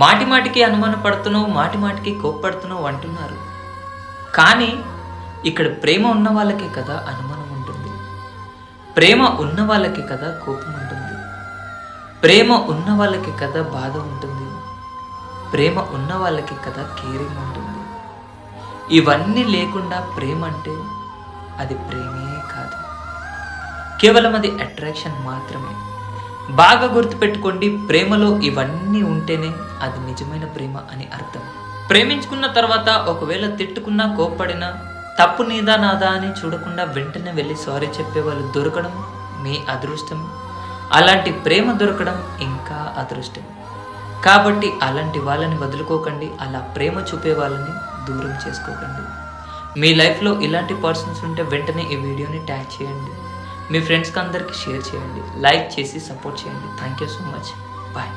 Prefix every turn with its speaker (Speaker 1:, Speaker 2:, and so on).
Speaker 1: మాటి మాటికి అనుమాన పడుతున్నావు మాటి మాటికి కోప్పడుతున్నావు అంటున్నారు. కానీ ఇక్కడ ప్రేమ ఉన్న వాళ్ళకే కదా అనుమానం ఉంటుంది. ప్రేమ ఉన్న వాళ్ళకి కదా కోపం ఉంటుంది. ప్రేమ ఉన్న వాళ్ళకి కదా బాధ ఉంటుంది. ప్రేమ ఉన్న వాళ్ళకి కదా కేరింగ్ ఉంటుంది. ఇవన్నీ లేకుండా ప్రేమ అంటే అది ప్రేమే కాదు. కేవలం అది అట్రాక్షన్ మాత్రమే. బాగా గుర్తుపెట్టుకోండి ప్రేమలో ఇవన్నీ ఉంటేనే అది నిజమైన ప్రేమ అని అర్థం. ప్రేమించుకున్న తర్వాత ఒకవేళ తిట్టుకున్నా కోప్పడినా తప్పు నీదా నాదా అని చూడకుండా వెంటనే వెళ్ళి సారీ చెప్పే వాళ్ళు దొరకడం మీ అదృష్టం. అలాంటి ప్రేమ దొరకడం ఇంకా అదృష్టం. కాబట్టి అలాంటి వాళ్ళని వదులుకోకండి అలా ప్రేమ చూపే వాళ్ళని దూరం చేసుకోకండి. మీ లైఫ్లో ఇలాంటి పర్సన్స్ ఉంటే వెంటనే ఈ వీడియోని ట్యాగ్ చేయండి. మీ ఫ్రెండ్స్కి అందరికీ షేర్ చేయండి. లైక్ చేసి సపోర్ట్ చేయండి. Thank you so much bye